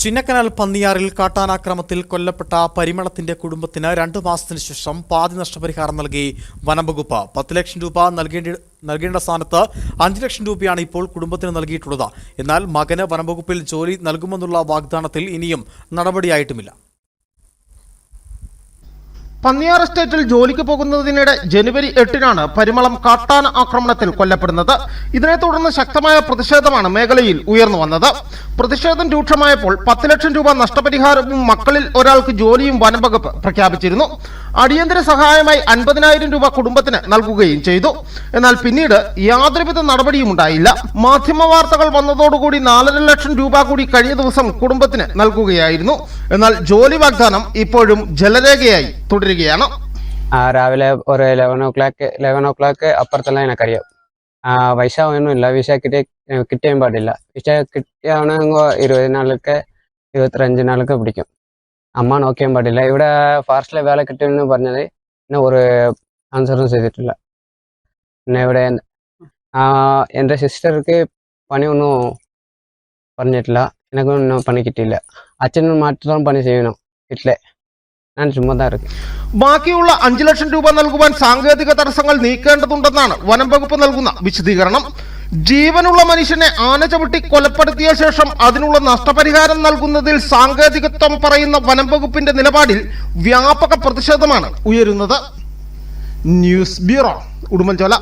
ചിന്നക്കനാൽ പന്നിയാറിൽ കാട്ടാനാക്രമത്തിൽ കൊല്ലപ്പെട്ട പരിമളത്തിന്റെ കുടുംബത്തിന് രണ്ടു മാസത്തിന് ശേഷം പാതി നഷ്ടപരിഹാരം നൽകി വനംവകുപ്പ് പത്ത് ലക്ഷം രൂപ നൽകേണ്ടി നൽകേണ്ട സ്ഥാനത്ത് അഞ്ച് ലക്ഷം രൂപയാണ് ഇപ്പോൾ കുടുംബത്തിന് നൽകിയിട്ടുള്ളത്. എന്നാൽ മകന് വനംവകുപ്പിൽ ജോലി നൽകുമെന്നുള്ള വാഗ്ദാനത്തിൽ ഇനിയും നടപടിയായിട്ടുമില്ല. പന്നിയാർ എസ്റ്റേറ്റിൽ ജോലിക്ക് പോകുന്നതിനിടെ ജനുവരി എട്ടിനാണ് പരിമളം കാട്ടാന ആക്രമണത്തിൽ കൊല്ലപ്പെടുന്നത്. ഇതിനെ തുടർന്ന് ശക്തമായ പ്രതിഷേധമാണ് മേഖലയിൽ ഉയർന്നു വന്നത്. പ്രതിഷേധം രൂക്ഷമായപ്പോൾ പത്ത് ലക്ഷം രൂപ നഷ്ടപരിഹാരവും മക്കളിൽ ഒരാൾക്ക് ജോലിയും വനംവകുപ്പ് പ്രഖ്യാപിച്ചിരുന്നു. അടിയന്തര സഹായമായി അൻപതിനായിരം രൂപ കുടുംബത്തിന് നൽകുകയും ചെയ്തു. എന്നാൽ പിന്നീട് യാതൊരുവിധ നടപടിയും ഉണ്ടായില്ല. മാധ്യമ വാർത്തകൾ വന്നതോടുകൂടി നാലര ലക്ഷം രൂപ കൂടി കഴിഞ്ഞ ദിവസം കുടുംബത്തിന് നൽകുകയായിരുന്നു. എന്നാൽ ജോലി വാഗ്ദാനം ഇപ്പോഴും ജലരേഖയായി തുടരുകയാണ്. ആ, രാവിലെ ഒരു eleven o'clock eleven o'clock അപ്പുറത്തെല്ലാം എനിക്കറിയാം പൈസ ഒന്നുമില്ല. വിസ കിട്ടിയ കിട്ടിയാൻ പാടില്ല. വിസ കിട്ടിയാണെങ്കിൽ ഇരുപത് നാൾക്ക് ഇരുപത്തിരഞ്ച് നാൾക്ക് പിടിക്കും. അമ്മ നോക്കിയാൻ പാടില്ല. ഇവിടെ ഫാസ്റ്റിലെ വേല കിട്ടുമെന്ന് പറഞ്ഞത് പിന്നെ ഒരു ആൻസറും ചെയ്തിട്ടില്ല. പിന്നെ ഇവിടെ എന്റെ സിസ്റ്റർക്ക് പണിയൊന്നും പറഞ്ഞിട്ടില്ല. എനിക്കൊന്നും പണി കിട്ടിയില്ല. അച്ഛനും മാത്രം പണി ചെയ്യണം വീട്ടിലെ. ഞാൻ ചുമ്മാ ബാക്കിയുള്ള അഞ്ചു ലക്ഷം രൂപ നൽകുവാൻ സാങ്കേതിക തടസ്സങ്ങൾ നീക്കേണ്ടതുണ്ടെന്നാണ് വനം വകുപ്പ് നൽകുന്ന വിശദീകരണം. ജീവനുള്ള മനുഷ്യനെ ആന ചവിട്ടി കൊലപ്പെടുത്തിയ ശേഷം അതിനുള്ള നഷ്ടപരിഹാരം നൽകുന്നതിൽ സാങ്കേതികത്വം പറയുന്ന വനം വകുപ്പിന്റെ നിലപാടിൽ വ്യാപക പ്രതിഷേധമാണ് ഉയരുന്നത്. News bureau Udumbanchola.